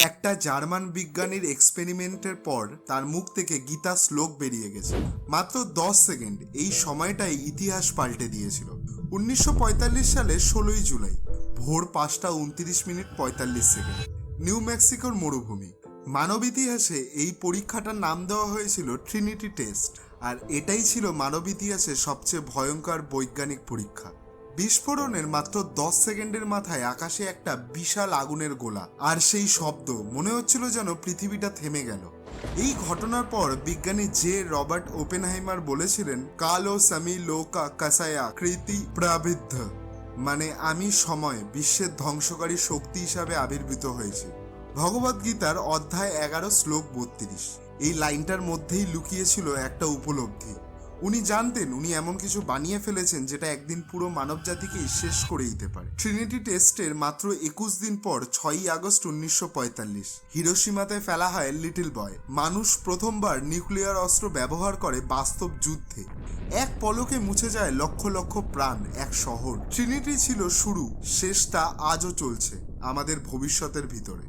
একটা জার্মান বিজ্ঞানীর এক্সপেরিমেন্টের পর তার মুখ থেকে গীতা শ্লোক বেরিয়ে গেছে। মাত্র দশ সেকেন্ড, এই সময়টাই ইতিহাস পাল্টে দিয়েছিল। উনিশশো পঁয়তাল্লিশ সালে ষোলোই জুলাই, ভোর পাঁচটা উনত্রিশ মিনিট পঁয়তাল্লিশ সেকেন্ড। নিউ মেক্সিকোর মরুভূমি। মানব ইতিহাসে এই পরীক্ষাটার নাম দেওয়া হয়েছিল ট্রিনিটি টেস্ট আর এটাই ছিল মানব ইতিহাসের সবচেয়ে ভয়ঙ্কর বৈজ্ঞানিক পরীক্ষা। বিস্ফোরণের মাত্র দশ সেকেন্ডের মাথায় আকাশে একটা বিশাল আগুনের গোলা। আর সেই শব্দ মনে হচ্ছিল যেন পৃথিবীটা থেমে গেল। এই ঘটনার পর বিজ্ঞানী জে রবার্ট ওপেনহাইমার বলেছিলেন, কালো সামি লোকা কাসায়া কৃতি প্রাবিদ্ধ। মানে আমি সময়, বিশ্বের ধ্বংসকারী শক্তি হিসাবে আবির্ভূত হয়েছি। ভগবদ্গীতার অধ্যায় এগারো শ্লোক বত্রিশ। এই লাইনটার মধ্যেই লুকিয়েছিল একটা উপলব্ধি। উনি জানতেন, উনি এমন কিছু বানিয়ে ফেলেছেন যেটা একদিন পুরো মানবজাতিকেই শেষ করে দিতে পারে। ট্রিনিটি টেস্টের মাত্র একুশ দিন পর ছয়ই আগস্ট উনিশশো পঁয়তাল্লিশ হিরোসীমাতে ফেলা হয় লিটল বয় মানুষ প্রথমবার নিউক্লিয়ার অস্ত্র ব্যবহার করে বাস্তব যুদ্ধে। এক পলকে মুছে যায় লক্ষ লক্ষ প্রাণ এক শহর। ট্রিনিটি ছিল শুরু, শেষটা আজও চলছে আমাদের ভবিষ্যতের ভিতরে।